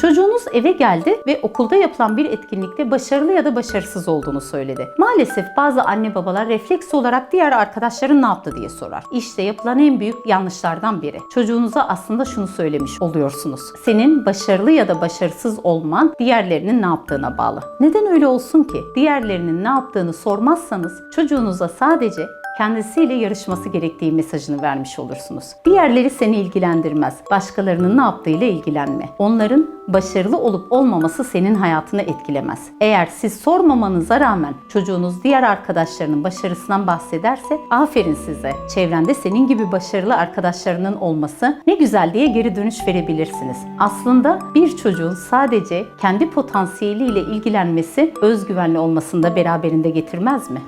Çocuğunuz eve geldi ve okulda yapılan bir etkinlikte başarılı ya da başarısız olduğunu söyledi. Maalesef bazı anne babalar refleks olarak diğer arkadaşların ne yaptı diye sorar. İşte yapılan en büyük yanlışlardan biri. Çocuğunuza aslında şunu söylemiş oluyorsunuz. Senin başarılı ya da başarısız olman diğerlerinin ne yaptığına bağlı. Neden öyle olsun ki? Diğerlerinin ne yaptığını sormazsanız çocuğunuza sadece kendisiyle yarışması gerektiği mesajını vermiş olursunuz. Diğerleri seni ilgilendirmez. Başkalarının ne yaptığıyla ilgilenme. Onların başarılı olup olmaması senin hayatını etkilemez. Eğer siz sormamanıza rağmen çocuğunuz diğer arkadaşlarının başarısından bahsederse aferin size. Çevrende senin gibi başarılı arkadaşlarının olması ne güzel diye geri dönüş verebilirsiniz. Aslında bir çocuğun sadece kendi potansiyeliyle ilgilenmesi özgüvenli olmasını da beraberinde getirmez mi?